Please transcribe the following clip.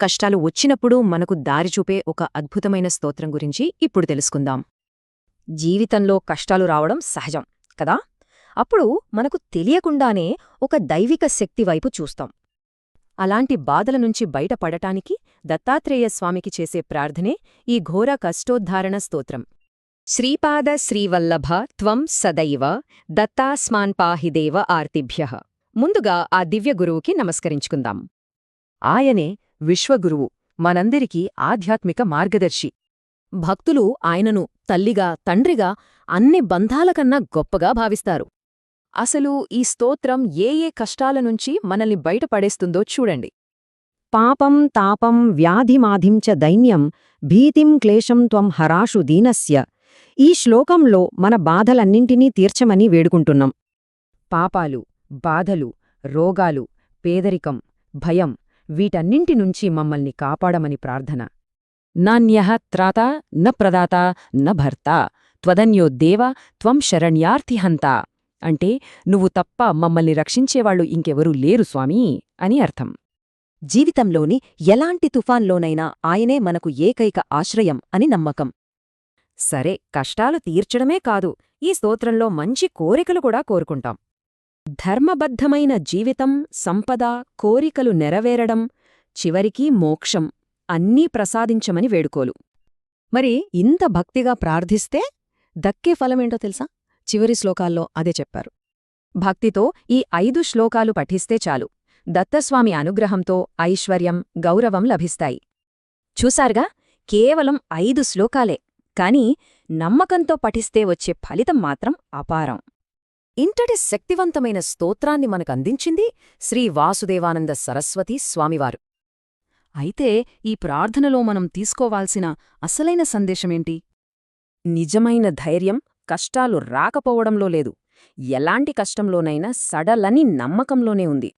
కష్టాలు వచ్చినప్పుడు మనకు దారి చూపే ఒక అద్భుతమైన స్తోత్రం గురించి ఇప్పుడు తెలుసుకుందాం. జీవితంలో కష్టాలు రావడం సహజం కదా? అప్పుడు మనకు తెలియకుండానే ఒక దైవిక శక్తి వైపు చూస్తాం. అలాంటి బాధల నుంచి బయటపడటానికి దత్తాత్రేయ స్వామికి చేసే ప్రార్థనే ఈ ఘోర కష్టోద్ధారణ స్తోత్రం. శ్రీపాద శ్రీవల్లభ త్వం సదైవ దత్తాస్మాన్ పాహిదేవ ఆర్తిభ్య. ముందుగా ఆ దివ్య గురువుకి నమస్కరించుకుందాం. ఆయనే విశ్వగురువు మనందరికీ ఆధ్యాత్మిక మార్గదర్శి. భక్తులు ఆయనను తల్లిగా తండ్రిగా అన్ని బంధాలకన్నా గొప్పగా భావిస్తారు. అసలు ఈ స్తోత్రం ఏ ఏ కష్టాల నుంచి మనల్ని బయటపడేస్తుందో చూడండి. పాపం తాపం వ్యాధిమాధిం చ దైన్యం భీతిం క్లేశం త్వం హరాషు దీనస్య. ఈ శ్లోకంలో మన బాధలన్నింటినీ తీర్చమని వేడుకుంటున్నాం. పాపాలు బాధలు రోగాలు పేదరికం భయం వీటన్నింటి నుంచి మమ్మల్ని కాపాడమని ప్రార్థన. నాణ్యః త్రాత న ప్రదాత న భర్త త్వదన్యో దేవ త్వం శరణ్యార్థిహంత. అంటే నువ్వు తప్ప మమ్మల్ని రక్షించేవాళ్ళు ఇంకెవరూ లేరు స్వామీ అని అర్థం. జీవితంలోని ఎలాంటి తుఫాన్లోనైనా ఆయనే మనకు ఏకైక ఆశ్రయం అని నమ్మకం. సరే కష్టాలు తీర్చడమే కాదు ఈ స్తోత్రంలో మంచి కోరికలు కూడా కోరుకుంటాం. ధర్మబద్ధమైన జీవితం సంపద కోరికలు నెరవేరడం చివరికి మోక్షం. అన్నీ ప్రసాదించమని వేడుకోలు. మరి ఇంత భక్తిగా ప్రార్థిస్తే దక్కే ఫలమేంటో తెలుసా? చివరి శ్లోకాల్లో అదే చెప్పారు. భక్తితో ఈ ఐదు శ్లోకాలు పఠిస్తే చాలు. దత్తస్వామి అనుగ్రహంతో ఐశ్వర్యం గౌరవం లభిస్తాయి. చూసారుగా కేవలం ఐదు శ్లోకాలే. కాని నమ్మకంతో పఠిస్తే వచ్చే ఫలితం మాత్రం అపారం. ఇంతటి శక్తివంతమైన స్తోత్రాన్ని మనకందించింది శ్రీ వాసుదేవానంద సరస్వతి స్వామివారు. అయితే ఈ ప్రార్థనలో మనం తీసుకోవాల్సిన అసలైన సందేశమేంటి? నిజమైన ధైర్యం కష్టాలు రాకపోవడంలో లేదు. ఎలాంటి కష్టంలోనైనా సడలని నమ్మకంలోనే ఉంది.